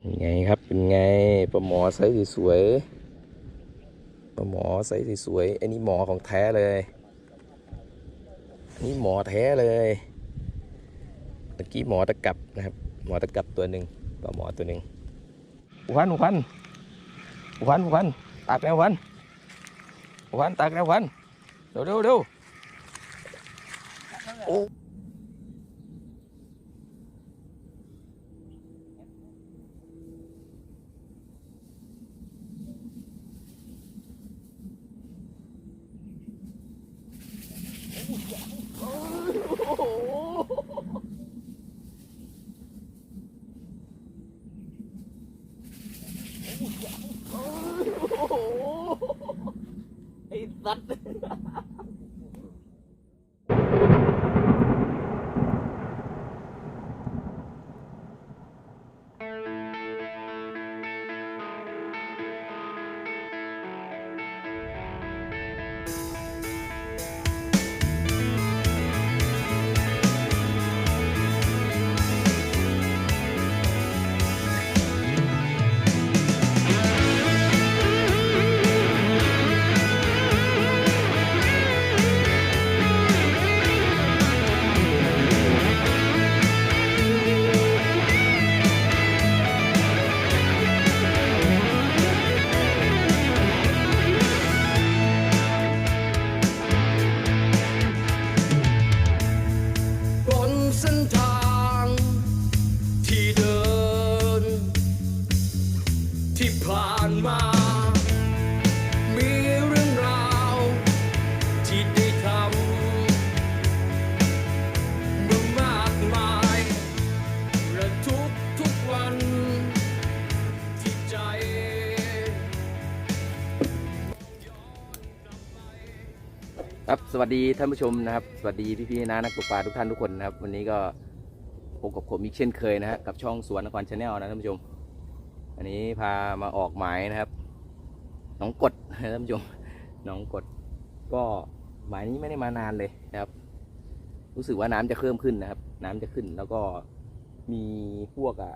เป็นไงครับเป็นไงปลาหมอไซส์สวยปลาหมอไซส์สวยอันนี้หมอของแท้เลยนนี่หมอแท้เลยตะกี้หมอตะกับนะครับ หมอตะกับตัวหนึ่งปลาหมอตัวหนึ่งอุพันอุพันอุพันอุพันตักแล้วอุพันอุพันตักแล้วอุพันเร็วเร็วเร็วโอ้ ตว์ สวัสดีท่านผู้ชมนะครับ สวัสดีพี่ๆนะนักตกปลาทุกท่านทุกคนนะครับ วันนี้ก็พบกับผมอีกเช่นเคยนะฮะกับช่องสวนนครชาแนลนะท่านผู้ชม อันนี้พามาออกหมายนะครับน้องกดนะท่านผู้ชมน้องกด ก็หมายนี้ไม่ได้มานานเลยนะครับ รู้สึกว่าน้ำจะเพิ่มขึ้นนะครับ น้ำจะขึ้นแล้วก็มีพวกอะ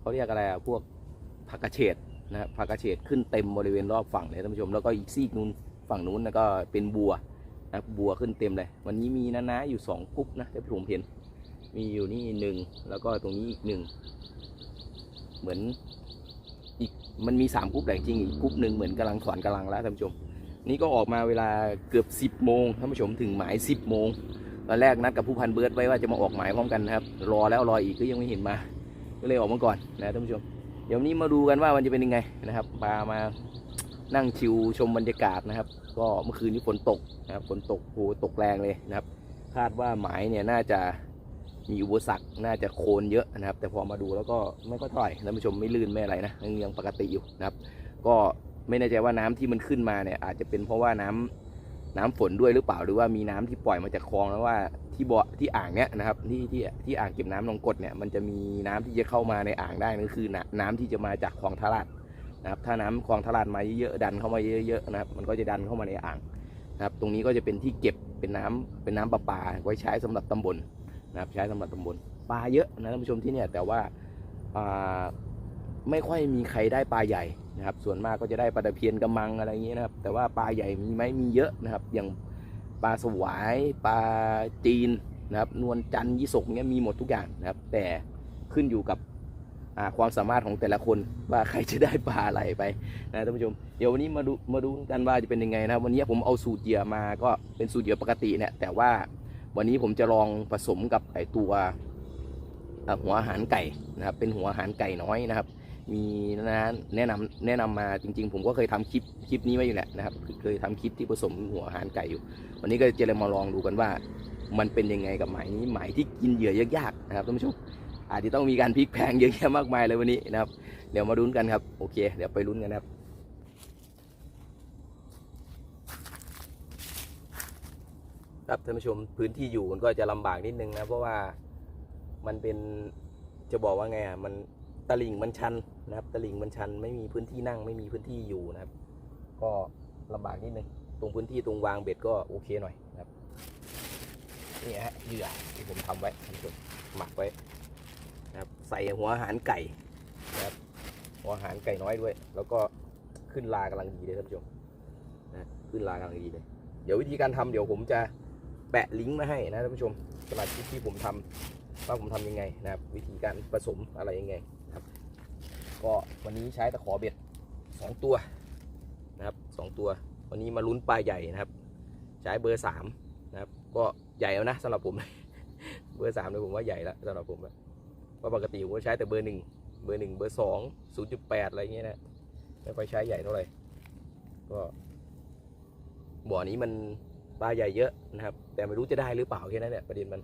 เขาเรียกอะไรอะพวกผักกระเฉดนะผักกระเฉดขึ้นเต็มบริเวณรอบฝั่งเลยท่านผู้ชมแล้วก็อีกซีกนู้น ฝั่งนู้นนะก็เป็นบัวนะบัวขึ้นเต็มเลย วันนี้มีนะนะอยู่สองกรุ๊ปนะที่ผมเห็น มีอยู่นี่หนึ่งแล้วก็ตรงนี้อีกหนึ่งเหมือนอีกมันมีสามกรุ๊ปแต่จริงอีกกรุ๊ปหนึ่งเหมือนกำลังถอนกำลังแล้วท่านผู้ชม นี่ก็ออกมาเวลาเกือบสิบโมงท่านผู้ชมถึงหมายสิบโมงตอนแรกนัดกับผู้พันเบิร์ดไว้ว่าจะมาออกหมายพร้อมกันนะครับ รอแล้วรออีกก็ยังไม่เห็นมา ก็เลยออกมาก่อนนะท่านผู้ชม เดี๋ยวนี้มาดูกันว่ามันจะเป็นยังไงนะครับปลามา นั่งชิวชมบรรยากาศนะครับ ก็เมื่อคืนนี้ฝนตกนะครับฝนตกโหตกแรงเลยนะครับ คาดว่าหมายเนี่ยน่าจะมีอุปสรรคน่าจะโคลนเยอะนะครับ แต่พอมาดูแล้วก็ไม่ก็เท่าไหร่ท่านผู้ชมไม่ลื่นไม่อะไรนะยังยังปกติอยู่นะครับ ก็ไม่แน่ใจว่าน้ำที่มันขึ้นมาเนี่ยอาจจะเป็นเพราะว่าน้ำน้ำฝนด้วยหรือเปล่าหรือว่ามีน้ำที่ปล่อยมาจากคลองแล้วว่าที่บ่อที่อ่างเนี้ยนะครับที่ที่ที่อ่างเก็บน้ำหนองกดเนี่ยมันจะมีน้ำที่จะเข้ามาในอ่างได้นั่นคือน้ำน้ำที่จะมาจากคลองทาราด นะครับถ้าน้ำคลองทลาดมาเยอะๆดันเข้ามาเยอะๆนะครับมันก็จะดันเข้ามาในอ่างนะครับตรงนี้ก็จะเป็นที่เก็บเป็นน้ำเป็นน้ำประปาไว้ใช้สำหรับตำบลนะครับใช้สำหรับตำบลปลาเยอะนะท่านผู้ชมที่เนี่ยแต่ว่าไม่ค่อยมีใครได้ปลาใหญ่นะครับส่วนมากก็จะได้ปลาตะเพียนกระมังอะไรอย่างเงี้ยนะครับแต่ว่าปลาใหญ่มีไหมมีเยอะนะครับ อย่างปลาสวายปลาจีนนะครับนวลจันทร์ยี่สกเงี้ยมีหมดทุกอย่างนะครับแต่ขึ้นอยู่กับ ความสามารถของแต่ละคนว่าใครจะได้ปลาอะไรไปนะท่านผู้ชมเดี๋ยววันนี้มาดูมาดูกันว่าจะเป็นยังไงนะครับวันนี้ผมเอาสูตรเหยื่อมาก็เป็นสูตรเหยื่อปกติเนี่ยแต่ว่าวันนี้ผมจะลองผสมกับไอตัวหัวอาหารไก่นะครับเป็นหัวอาหารไก่น้อยนะครับมีนะแนะนำแนะนำมาจริง ๆ ผมก็เคยทำคลิปคลิปนี้ไว้อยู่แหละนะครับเคยทำคลิปที่ผสมหัวอาหารไก่อยู่ วันนี้ก็จะเลยมาลองดูกันว่า มันเป็นยังไงกับหมายนี้หมายที่กินเหยื่อยากๆนะครับท่านผู้ชม อาจจะต้องมีการพลิกแพงเยอะแยะมากมายเลยวันนี้นะครับ เดี๋ยวมาลุ้นกันครับ โอเค เดี๋ยวไปลุ้นกันครับครับท่านผู้ชมพื้นที่อยู่มันก็จะลำบากนิดนึงนะเพราะว่ามันเป็นจะบอกว่าไงอะมันตลิ่งมันชันนะครับตลิ่งมันชันไม่มีพื้นที่นั่งไม่มีพื้นที่อยู่นะครับ ก็ลำบากนิดนึงตรงพื้นที่ตรงวางเบ็ดก็โอเคหน่อยนะครับนี่ฮะเหยื่อที่ผมทำไว้ท่านผู้ชมหมักไว้ นะครับใส่หัวอาหารไก่นะครับหัวอาหารไก่น้อยด้วย แล้วก็ขึ้นลากำลังดีเลยท่านผู้ชมนะขึ้นลากำลังดีเลย เดี๋ยววิธีการทำเดี๋ยวผมจะแปะลิงก์มาให้นะท่านผู้ชมสำหรับคลิปที่ผมทำว่าผมทำยังไงนะครับ วิธีการผสมอะไรยังไงครับ ก็วันนี้ใช้ตะขอเบ็ดสองตัวนะครับสองตัว วันนี้มาลุ้นปลาใหญ่นะครับ ใช้เบอร์สามนะครับ ก็ใหญ่แล้วนะสำหรับผม เบอร์สามเนี่ยผมว่าใหญ่แล้วสำหรับผมอะ เพราะปกติผมก็ใช้แต่เบอร์หนึ่งเบอร์หนึ่งเบอร์สองศูนย์จุดแปดอะไรเงี้ยนะไม่ค่อยใช้ใหญ่เท่าไหร่ก็บ่อนี้มันปลาใหญ่เยอะนะครับ แต่ไม่รู้จะได้หรือเปล่าแค่นั้นเนี่ยประเด็นมัน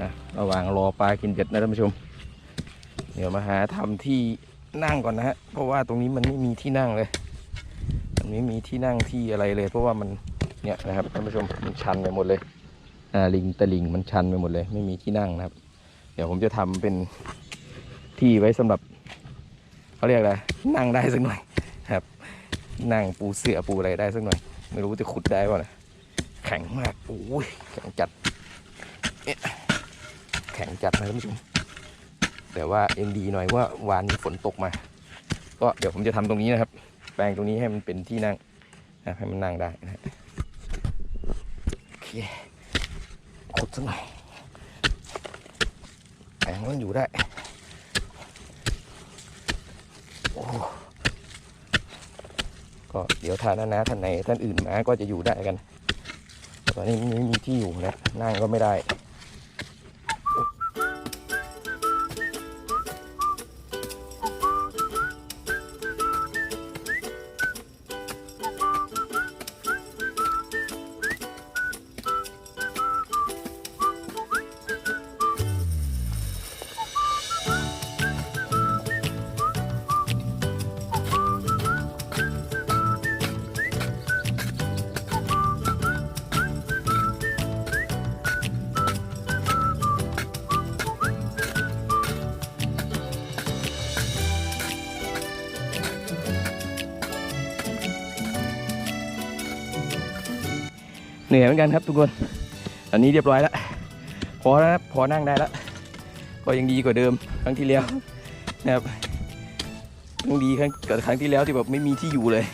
อะระหว่างรอปลากินเบ็ดนะท่านผู้ชม เดี๋ยวมาหาทำที่นั่งก่อนนะฮะเพราะว่าตรงนี้มันไม่มีที่นั่งเลย มันไม่มีที่นั่งที่อะไรเลย เพราะว่ามันเนี่ยนะครับท่านผู้ชมมันชันไปหมดเลยอ่าลิงตะลิงมันชันไปหมดเลย ไม่มีที่นั่งนะครับ เดี๋ยวผมจะทำเป็นที่ไว้สำหรับเขาเรียกอะไรนั่งได้สักหน่อยครับ นั่งปูเสือปูอะไรได้สักหน่อย ไม่รู้จะขุดได้ป่ะนะแข็งมากโอ้ยแข็งจัดแข็งจัดนะท่านผู้ชมแต่ว่ายังดีหน่อยว่าวานนี้ฝนตกมา ก็เดี๋ยวผมจะทำตรงนี้นะครับ แปลงตรงนี้ให้มันเป็นที่นั่งนะให้มันนั่งได้นะโอเคขุดสักหน่อยแปลงมันอยู่ได้โอ้ก็เดี๋ยวท่านนะท่านไหนท่านอื่นมาก็จะอยู่ได้กันตอนนี้ไม่มีที่อยู่นะนั่งก็ไม่ได้ เหนื่อยเหมือนกันครับทุกคน อันนี้เรียบร้อยแล้ว พอแล้วครับพอนั่งได้แล้ว ก็ยังดีกว่าเดิมครั้งที่แล้วนะครับยังดีครั้งกว่าครั้งที่แล้วที่แบบไม่มีที่อยู่เลย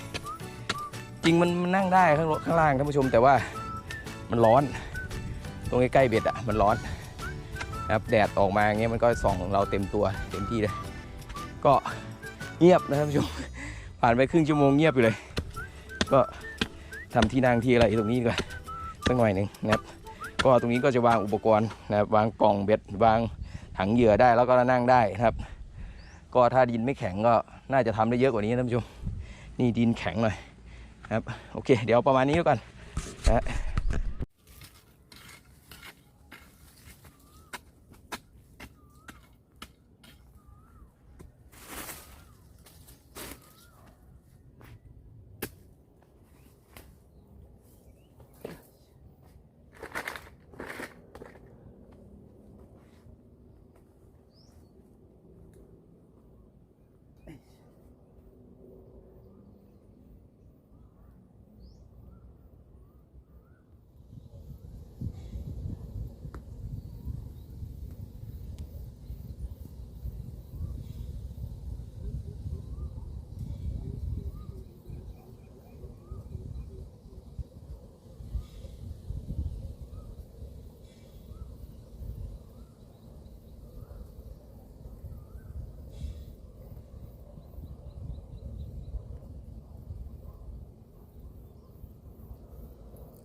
จริงมันนั่งได้ข้างข้างล่างท่านผู้ชมแต่ว่ามันร้อน ตรงใกล้ๆเบ็ดอะมันร้อนนะครับแดดออกมาเงี้ยมันก็ส่องเราเต็มตัวเต็มที่เลย ก็เงียบนะท่านผู้ชมผ่านไปครึ่งชั่วโมงเงียบอยู่เลย ก็ทำที่นั่งที่อะไรตรงนี้ดีกว่า สักหน่อยหนึ่งนะครับ ก็ตรงนี้ก็จะวางอุปกรณ์นะครับวางกล่องเบ็ดวางถังเหยื่อได้แล้วก็นั่งได้นะครับ ก็ถ้าดินไม่แข็งก็น่าจะทำได้เยอะกว่านี้นะท่านผู้ชมนี่ดินแข็งหน่อยนะครับโอเค เดี๋ยวประมาณนี้แล้วกันนะ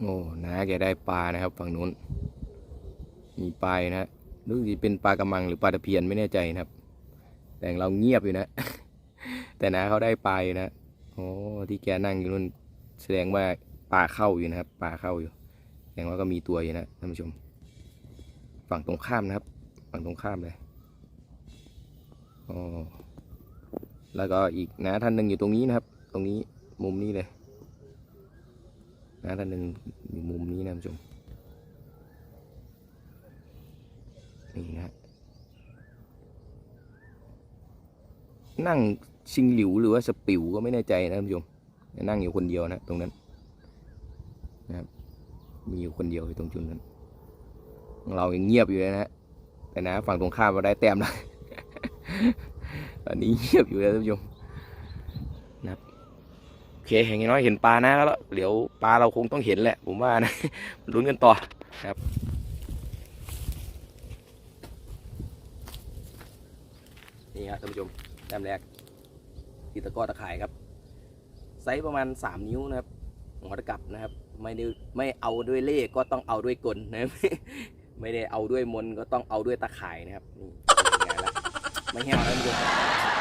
โอ้นาแกได้ปลานะครับฝั่งนู้น มีปลานะรู้สึกจะเป็นปลากระมังหรือปลาตะเพียนไม่แน่ใจนะครับ แต่เราเงียบอยู่นะ แต่นาเขาได้ปลาอยู่นะโอ้ที่แกนั่งอยู่นู่นแสดงว่าปลาเข้าอยู่นะครับปลาเข้าอยู่แสดงว่าก็มีตัวอยู่นะท่านผู้ชม ฝั่งตรงข้ามนะครับ ฝั่งตรงข้ามเลยอ๋อแล้วก็อีกนะท่านหนึ่งอยู่ตรงนี้นะครับ ตรงนี้มุมนี้เลย นะท่านหนึ่งอยู่มุมนี้นะท่านผู้ชมนี่นะนั่งชิงหลิวหรือว่าสปิวก็ไม่แน่ใจนะท่านผู้ชมนั่งอยู่คนเดียวนะตรงนั้นนะครับมีอยู่คนเดียวอยู่ตรงจุดนั้น เรายังเงียบอยู่เลยนะแต่นะฝั่งตรงข้ามเราได้แต้มแล้วตอนนี้เงียบอยู่เลยท่านผู้ชม เคอย่างน้อยเห็นปลานะแล้วเดี๋ยวปลาเราคงต้องเห็นแหละ ผมว่านะลุ้นกันต่อครับนี่ครับท่านผู้ชมแต้มแรกที่ตะก้อตะข่ายครับไซส์ประมาณ 3 นิ้วนะครับหัวตะกับนะครับไม่ได้ไม่เอาด้วยเลขก็ต้องเอาด้วยกลนะครับไม่ได้เอาด้วยมนก็ต้องเอาด้วยตะข่ายนะครับนี่ไงล่ะไม่แห้วแล้วท่านผู้ชม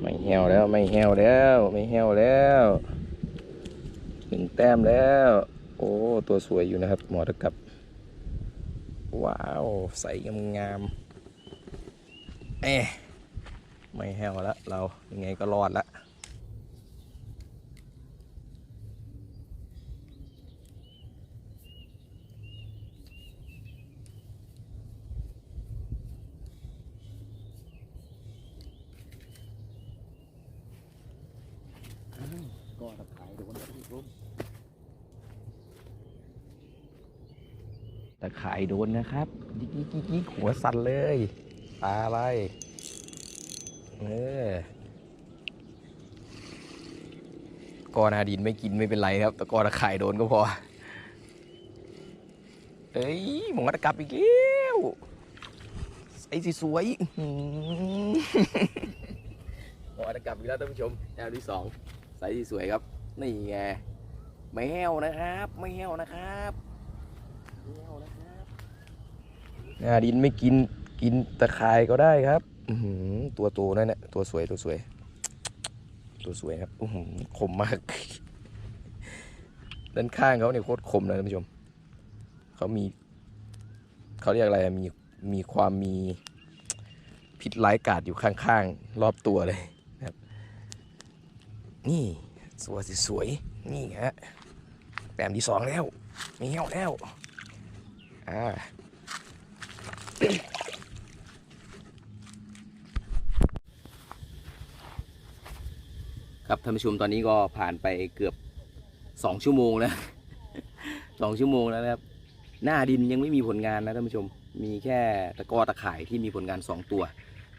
ไม่แห้วแล้วไม่แห้วแล้วไม่แห้วแล้วหนึ่งแต้มแล้ว โอ้ตัวสวยอยู่นะครับหมอตะกับ ว้าวใสงามงามเอ๊ไม่แห้วแล้วเรายังไงก็รอดละก็ตะขายโดนที่ร่มตะ ขายโดนนะครับยิกยิกยิกยิกหัวสั่นเลยปลาอะไรเออกอนาดินไม่กินไม่เป็นไรครับแต่กอตะข่ายโดนก็พอเอ้ยหมองตะกลับอีกแล้วไอ้สีสวยอื้อหือหมอตะกลับอีกแล้วท่านผู้ชมแนวที่สองไซส์ที่สวยครับนี่ไงแมวนะครับแมวนะครับแมวนะครับ นาดินไม่กินกินตะข่ายก็ได้ครับอืตัวโตนั่นแหละตัวสวยตัวสวย ตัวสวยครับอืคมมาก ด้านข้างเขาเนี่ยโคตรคมเลยท่านผู้ชมเขามีเขาเรียกอะไรมีมีความมีพิษร้ายกาจอยู่ข้างๆ รอบตัวเลยนะครับ นี่สวยสวยๆนี่ฮะแต้มที่สองแล้วม่เหี้ยวแล้วอ่า ครับท่านผู้ชมตอนนี้ก็ผ่านไปเกือบสองชั่วโมงแล้วสองชั่วโมงแล้วนะครับ หน้าดินยังไม่มีผลงานนะท่านผู้ชม มีแค่ตะก้อตะข่ายที่มีผลงานสองตัว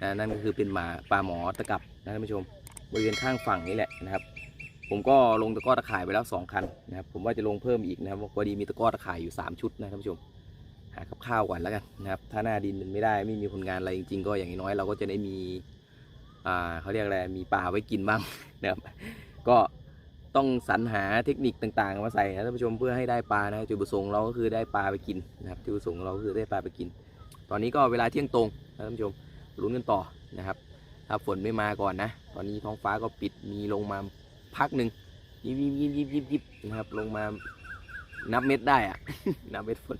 นะนั่นก็คือเป็นหมาปลาหมอตะกับนะท่านผู้ชมบริเวณข้างฝั่งนี้แหละนะครับ ผมก็ลงตะก้อตะข่ายไปแล้วสองคันนะครับ ผมว่าจะลงเพิ่มอีกนะครับพอดีมีตะก้อตะข่ายอยู่สามชุดนะท่านผู้ชมหาข้าวก่อนแล้วกันนะครับ ถ้าหน้าดินมันไม่ได้ไม่มีผลงานอะไรจริงๆ ก็อย่างน้อยเราก็จะได้มี อ่าเขาเรียกอะไรมีปลาไว้กินบ้างนะครับก็ต้องสรรหาเทคนิคต่างๆ มาใส่นะท่านผู้ชมเพื่อให้ได้ปลานะจุดประสงค์เราก็คือได้ปลาไปกินนะครับจุดประสงค์เราก็คือได้ปลาไปกิน ตอนนี้ก็เวลาเที่ยงตรงนะท่านผู้ชมลุ้นกันต่อนะครับ ถ้าฝนไม่มาก่อนนะ ตอนนี้ท้องฟ้าก็ปิดมีลงมาพักหนึ่งยิบยิบยิบยิบยิบยิบนะครับลงมานับเม็ดได้อะนับเม็ดฝน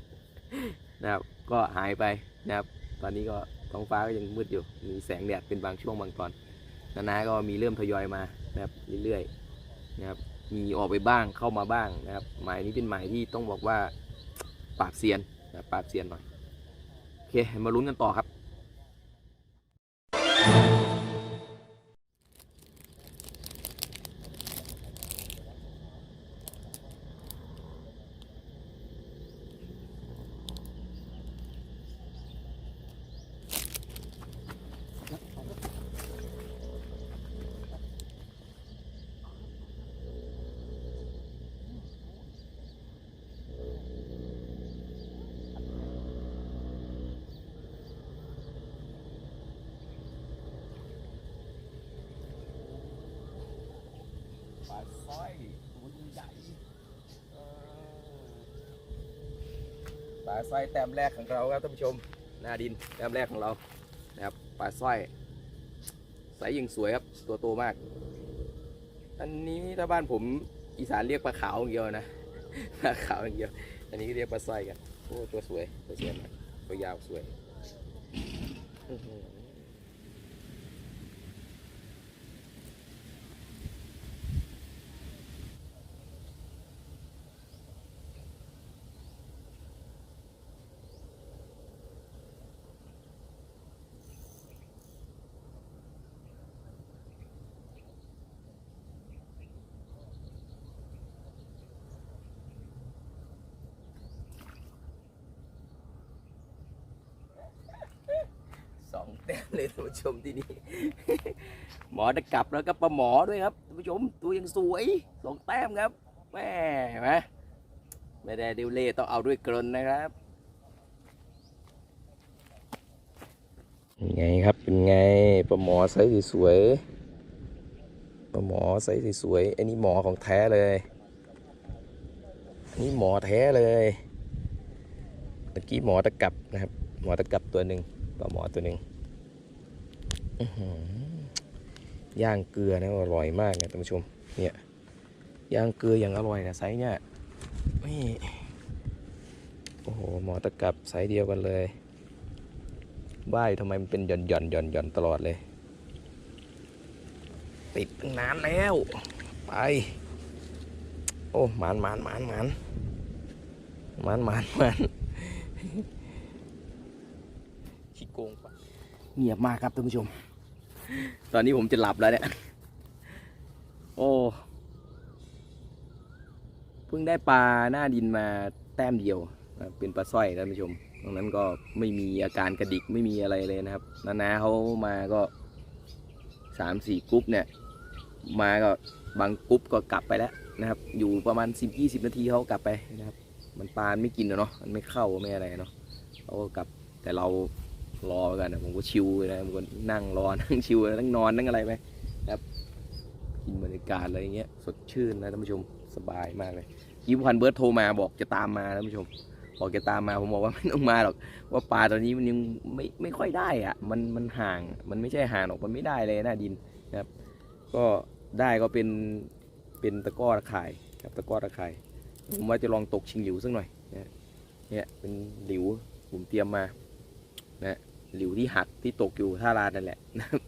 นะครับก็หายไปนะครับ ตอนนี้ก็ ท้องฟ้าก็ยังมืดอยู่มีแสงแดดเป็นบางช่วงบางตอนนานาก็มีเริ่มทยอยมานะครับเรื่อยๆนะครับมีออกไปบ้างเข้ามาบ้างนะครับหมายนี้เป็นหมายที่ต้องบอกว่าปราบเซียนนะปราบเซียนหน่อยโอเคมาลุ้นกันต่อครับ ลาสร้อยแต้มแรกของเราครับท่านผู้ชมหน้าดินแต้มแรกของเรานะครับปลาสร้อยใสยิงสวยครับตัวโตมาก อันนี้ถ้าบ้านผมอีสานเรียกปลาขาวอย่างเดียวนะปลาขาวอย่างเดียว อันนี้ก็เรียกปลาสร้อยกันโอ้ตัวสวยตัวสวยมากตัวยาวสวย สองแต้มเลยท่านผู้ชมที่นี่ หมอจะกลับแล้วก็ปลาหมอด้วยครับท่านผู้ชมตัวยังสวยสองแต้มครับแม่เห็นไหมไม่ได้ดิวเล่ต้องเอาด้วยกรนนะครับไงครับเป็นไงปลาหมอไซส์สวยปลาหมอไซส์สวยอันนี้หมอของแท้เลยอันนี้หมอแท้เลยเมื่อกี้หมอตะกับนะครับ หมอตะกับตัวหนึ่ง ปลาหมอตัวหนึ่งย่างเกลือนะอร่อยมากนะท่านผู้ชม เนี่ยย่างเกลืออย่างอร่อยนะไซส์เนี่ยนี่โอ้โหหมอตะกับไซส์เดียวกันเลยว่ายทำไมมันเป็นหย่อนหย่อนหย่อนหย่อนตลอดเลย ติดตั้งนานแล้ว ไป โอ้หมานหมานหมานหมานหมานหมานหมาน ขี้โกงปะเงียบมากครับท่านผู้ชม ตอนนี้ผมจะหลับแล้วเนี่ย โอ้ เพิ่งได้ปลาหน้าดินมาแต้มเดียวนะครับเป็นปลาสร้อยท่านผู้ชมตรงนั้นก็ไม่มีอาการกระดิกไม่มีอะไรเลยนะครับ นานาเขามาก็สามสี่กรุ๊ปเนี่ย มาก็บางกรุ๊ปก็กลับไปแล้วนะครับ อยู่ประมาณสิบยี่สิบนาทีเขาก็กลับไปนะครับ มันปลาไม่กินอะเนาะ มันไม่เข้าไม่อะไรเนาะเขาก็กลับ แต่เรา รอกันนะผมก็ชิวเลยนะผมก็นั่งรอนั่งชิวนั่งนอนนั่งอะไรไปครับกินบรรยากาศอะไรเงี้ยสดชื่นนะท่านผู้ชมสบายมากเลยยิปพันเบิร์ดโทรมาบอกจะตามมาท่านผู้ชมบอกจะตามมาผมบอกว่าไม่ต้องมาหรอกว่าปลาตอนนี้มันยังไม่ไม่ค่อยได้อะมันมันห่างมันไม่ใช่ห่างหรอกมันไม่ได้เลยหน้าดินนะครับ ก็ได้ก็เป็นเป็นตะก้อตะข่ายครับตะก้อตะข่ายผมว่าจะลองตกชิงหลิวสักหน่อยนะเนี่ยเป็นหลิวผมเตรียมมานะ หลิวที่หักที่ตกอยู่ท่าลานนั่นแหละนะครับ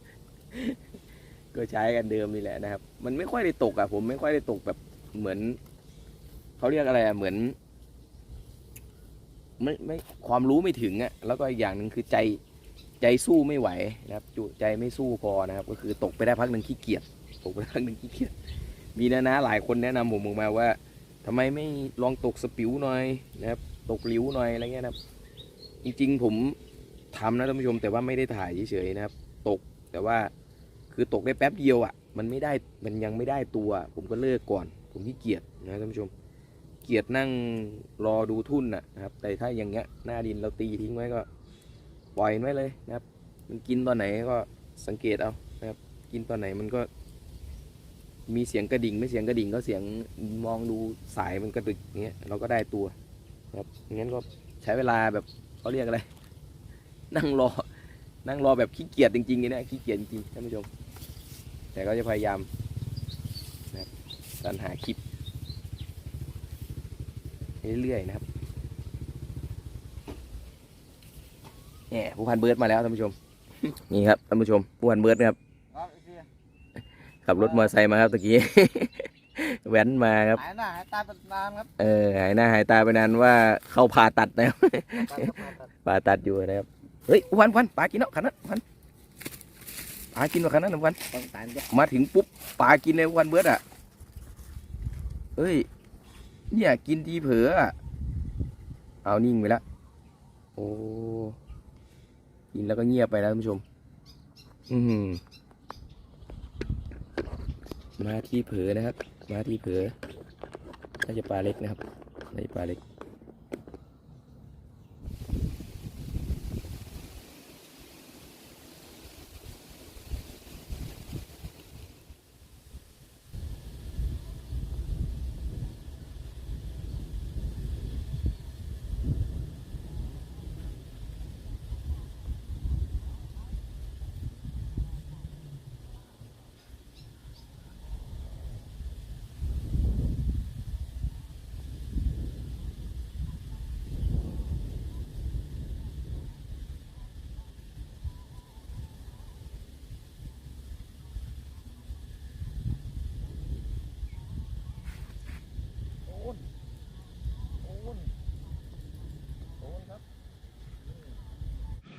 ก็ใช้กันเดิมนี่แหละนะครับ มันไม่ค่อยได้ตกอะผมไม่ค่อยได้ตกแบบเหมือนเขาเรียกอะไรอะเหมือนไม่ไม่ความรู้ไม่ถึงอะแล้วก็อีกอย่างหนึ่งคือใจใจสู้ไม่ไหวนะครับจุใจไม่สู้พอนะครับ ก็คือตกไปได้พักหนึ่งขี้เกียจตกไปได้พักหนึ่งขี้เกียจมีนะนะหลายคนแนะนำผมออกมาว่าทำไมไม่ลองตกสปิวหน่อยนะครับ ตกหลิวหน่อยอะไรเงี้ยนะครับ จริงๆผม ทำนะท่านผู้ชมแต่ว่าไม่ได้ถ่ายเฉยๆนะครับ ตกแต่ว่าคือตกได้แป๊บเดียวอะ่ะ มันไม่ได้มันยังไม่ได้ตัว ผมก็เลิกก่อน ผมที่เกียจนะท่านผู้ชม เกียจนั่งรอดูทุ่นน่ะนะครับ แต่ถ้าอย่างเงี้ยหน้าดินเราตีทิ้งไว้ก็ปล่อยไว้เลยนะครับ มันกินตอนไหนก็สังเกตเอานะครับ กินตอนไหนมันก็ มีเสียงกระดิ่งไม่เสียงกระดิ่งก็เสียงมองดูสายมันกระดึกอย่างเงี้ยเราก็ได้ตัวนะครับงั้นก็ใช้เวลาแบบเขาเรียกอะไร นั่งรอ นั่งรอแบบขี้เกียจจริงๆเนี่ยนะขี้เกียจจริงๆท่านผู้ชม แต่ก็จะพยายามนะครับการหาคลิปเรื่อยๆนะครับเนี่ยผู้พันเบิร์ดมาแล้วท่านผู้ชม นี่ครับท่านผู้ชมผู้พันเบิร์ดนะครับครับไอ้เหี้ยขับรถมอเตอร์ไซค์มาครับตะกี้ แว้นมาครับ หายหน้าหายตาเป็นนานครับเออหายหน้าหายตาไปนานว่าเข้าผ่าตัดนะครับตัดครับตัดปลาตัดอยู่นะครับ เฮ้ยวันวันปลากินเนาะขันนั้นวันปลากินเนาะขันนั้นวันต้องตานเยอะมาถึงปุ๊บปลากินเลยวันเบิร์ดอะเฮ้ย เนี่ยกินทีเผลออะเอานิ่งไปแล้วโอ้กินแล้วก็เงียบไปแล้วท่านผู้ชม อือหือมาที่เผลอนะครับ มาที่เผลอน่าจะปลาเล็กนะครับน่าจะปลาเล็ก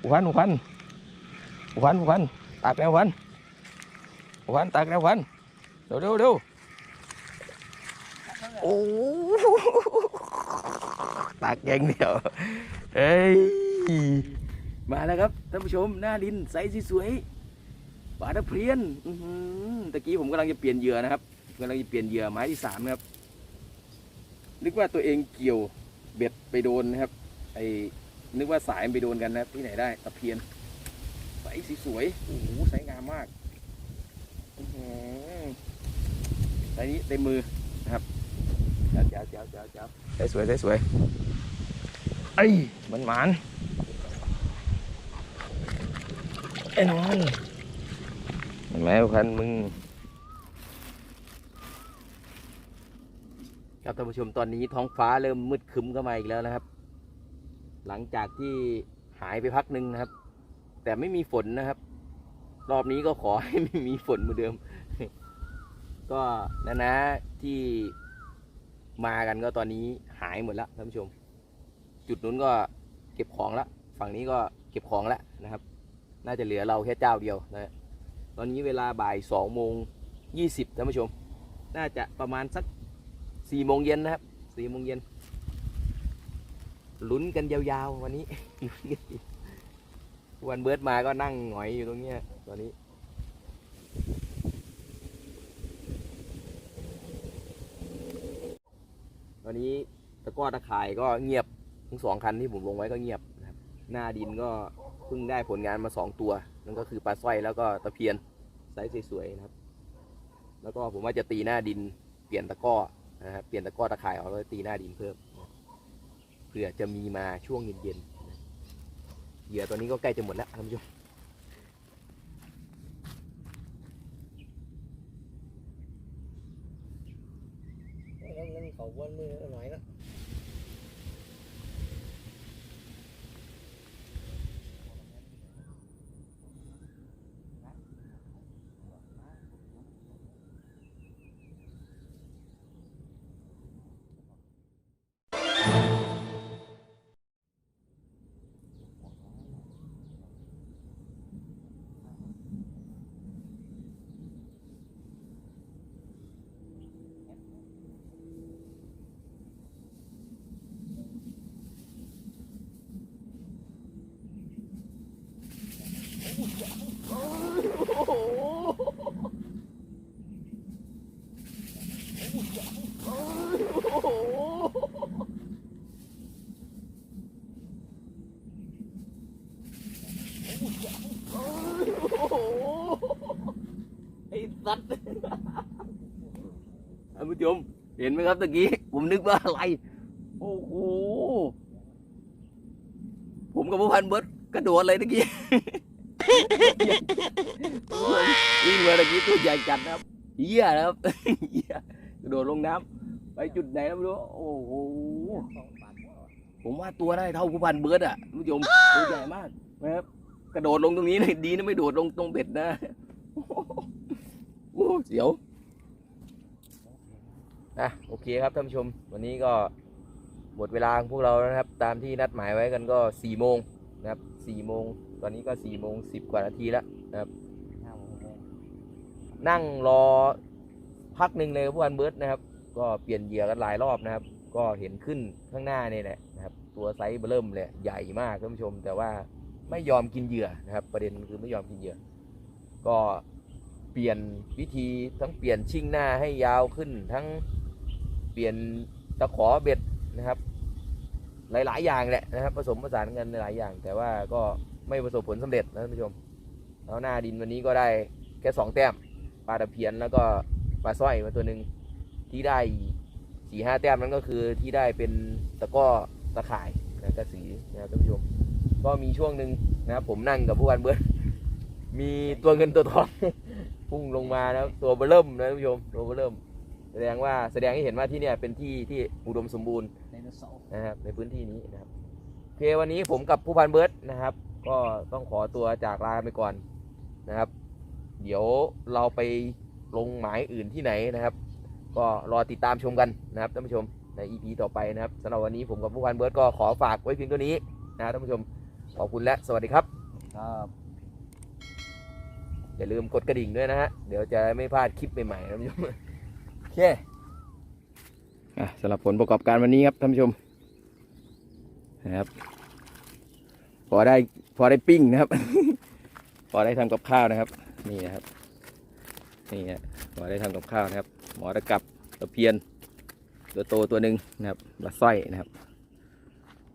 ผู้พันผู้พันผู้พันผู้พันตากแล้วผู้พันผู้พันตากแล้วผู้พันเร็วเร็วเร็วโอ้ตากอย่างเดียวเอ้ยมาแล้วครับท่านผู้ชมหน้าดินใสสวยๆปลาตะเพียนอื้อหือตะกี้ผมกำลังจะเปลี่ยนเหยื่อนะครับกำลังจะเปลี่ยนเหยื่อไม้ที่สามนะครับนึกว่าตัวเองเกี่ยวเบ็ดไปโดนนะครับไอ นึกว่าสายมันไปโดนกันนะครับที่ไหนได้ตะเพียนใสสีสวยโอ้โหใสงามมากอื้อหือใสนี้เต็มมือนะครับเจ้าเจ้าเจ้าเจ้าเจ้าใสสวยใสสวยไอ้ยมันหมานไอ้นอนเห็นไหมพันมึงครับท่านผู้ชมตอนนี้ท้องฟ้าเริ่มมืดครึ้มเข้ามาอีกแล้วนะครับ หลังจากที่หายไปพักหนึ่งนะครับ แต่ไม่มีฝนนะครับ รอบนี้ก็ขอให้ไม่มีฝนเหมือนเดิม ก็นะนะที่มากันก็ตอนนี้หายหมดแล้วท่านผู้ชม จุดนู้นก็เก็บของแล้วฝั่งนี้ก็เก็บของแล้วนะครับ น่าจะเหลือเราแค่เจ้าเดียวนะฮะตอนนี้เวลาบ่ายสองโมงยี่สิบท่านผู้ชม น่าจะประมาณสักสี่โมงเย็นนะครับสี่โมงเย็น ลุ้นกันยาวๆวันนี้ วันเบิร์ดมาก็นั่งหงอยอยู่ตรงเนี้ยตอนนี้ ตอนนี้ตะก้อตะข่ายก็เงียบทั้งสองคันที่ผมลงไว้ก็เงียบนะครับ หน้าดินก็เพิ่งได้ผลงานมาสองตัว นั่นก็คือปลาสร้อยแล้วก็ตะเพียนไซส์สวยๆนะครับ แล้วก็ผมว่าจะตีหน้าดินเปลี่ยนตะก้อนะครับเปลี่ยนตะก้อตะข่ายออกแล้วตีหน้าดินเพิ่ม ผื่อจะมีมาช่วงเย็นๆนเหยื่อตัวนี้ก็ใกล้จะหมดแล้วท่านผู้ชมแล้วเงินเขาวนมือหน่อยนะ ไอ้สัตว์ท่านผู้ชมเห็นไหมครับตะกี้ ผมนึกว่าอะไร โอ้โห ผมกับผู้พันเบิร์ดกระโดดเลยตะกี้วิ่งมาตะกี้ตัวใหญ่จัดนะครับเหี้ยนะครับเหี้ยกระโดดลงน้ำไปจุดไหนไม่รู้ โอ้โห ผมว่าตัวได้เท่าผู้พันเบิร์ดอะผู้ชมตัวใหญ่มากนะครับกระโดดลงตรงนี้เลยดีนะไม่โดดลงตรงเบ็ดนะ โอ้เสียว อะโอเคครับท่านผู้ชม วันนี้ก็หมดเวลาของพวกเราแล้วนะครับ ตามที่นัดหมายไว้กันก็สี่โมงนะครับสี่โมงตอนนี้ก็สี่โมงสิบกว่านาทีแล้วนะครับ นั่งรอพักหนึ่งเลยผู้พันเบิร์ดนะครับ ก็เปลี่ยนเหยื่อกันหลายรอบนะครับ ก็เห็นขึ้นข้างหน้านี่แหละนะครับ ตัวไซส์เริ่มเลยใหญ่มากท่านผู้ชม แต่ว่าไม่ยอมกินเหยื่อนะครับ ประเด็นคือไม่ยอมกินเหยื่อ ก็เปลี่ยนวิธีทั้งเปลี่ยนชิ่งหน้าให้ยาวขึ้นทั้ง เปลี่ยนตะขอเบ็ดนะครับ หลาย ๆ อย่างแหละนะครับ ผสมผสานกันหลายอย่าง แต่ว่าก็ไม่ประสบผลสำเร็จนะท่านผู้ชมแล้วหน้าดินวันนี้ก็ได้แค่สองแต้มปลาตะเพียนแล้วก็ปลาสร้อยมาตัวหนึ่งที่ได้สี่ห้าแต้มนั้นก็คือที่ได้เป็นตะก้อตะข่ายนะกระสีนะครับท่านผู้ชม ก็มีช่วงหนึ่งนะครับผมนั่งกับผู้การเบิร์ดมีตัวเงินตัวทองพุ่งลงมานะครับตัวเบอร์เริ่มนะท่านผู้ชมตัวเบอร์เริ่ม แสดงว่าแสดงให้เห็นว่าที่เนี่ยเป็นที่ที่อุดมสมบูรณ์ไดโนเสาร์นะครับในพื้นที่นี้นะครับโอเควันนี้ผมกับผู้พันเบิร์ดนะครับ ก็ต้องขอตัวจากลาไปก่อนนะครับ เดี๋ยวเราไปลงหมายอื่นที่ไหนนะครับ ก็รอติดตามชมกันนะครับท่านผู้ชมใน EP ต่อไปนะครับสำหรับวันนี้ผมกับผู้พันเบิร์ดก็ขอฝากไว้เพียงเท่านี้นะครับท่านผู้ชมขอบคุณและสวัสดีครับครับอย่าลืมกดกระดิ่งด้วยนะฮะ เดี๋ยวจะไม่พลาดคลิปใหม่ๆนะท่านผู้ชมโอ เคอะสำหรับผลประกอบการวันนี้ครับท่านผู้ชมนะครับ พอได้พอได้ปิ้งนะครับ พอได้ทำกับข้าวนะครับ นี่นะครับ นี่ฮะพอได้ทำกับข้าวนะครับ หมอตะกับตะเพียน ตัวโตตัวหนึ่งนะครับปลาสร้อยนะครับ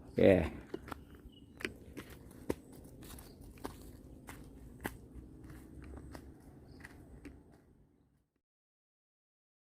โอเค